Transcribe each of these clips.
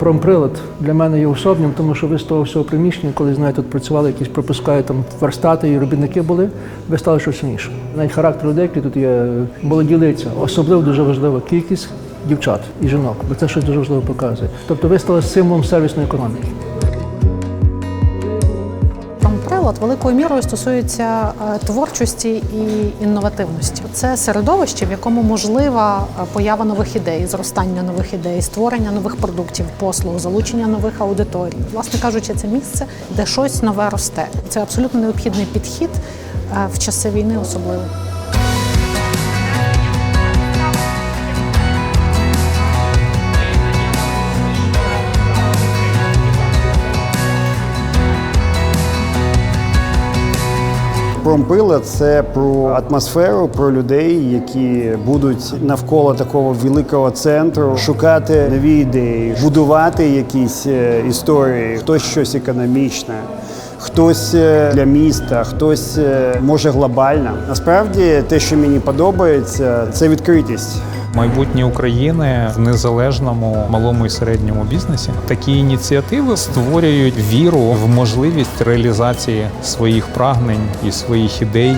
Промприлад для мене є особним, тому що ви з того всього приміщення, коли знаєте, тут працювали якісь пропускають там верстати і робітники були, ви стали щось інше. Навіть характер людей, які тут є, молоділиця, особливо дуже важлива кількість дівчат і жінок, бо це щось дуже важливо показує. Тобто ви стали символом сервісної економіки. Промприлад великою мірою стосується е, творчості і інновативності. Це середовище, в якому можлива е, поява нових ідей, зростання нових ідей, створення нових продуктів, послуг, залучення нових аудиторій. Власне кажучи, це місце, де щось нове росте. Це абсолютно необхідний підхід е, в часи війни, особливо. Промпила це про атмосферу, про людей, які будуть навколо такого великого центру шукати нові ідеї, будувати якісь е, історії, хтось щось економічне. Хтось е, для міста, хтось е, може глобально. Насправді, те, що мені подобається, це відкритість. Майбутнє України в незалежному малому і середньому бізнесі такі ініціативи створюють віру в можливість реалізації своїх прагнень і своїх ідей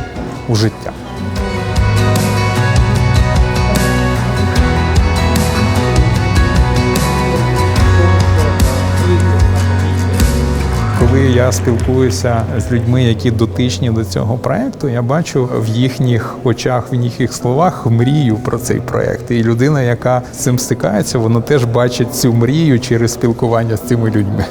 у життя. Коли я спілкуюся з людьми, які дотичні до цього проекту, я бачу в їхніх очах, в їхніх словах мрію про цей проект. І людина, яка з цим стикається, вона теж бачить цю мрію через спілкування з цими людьми.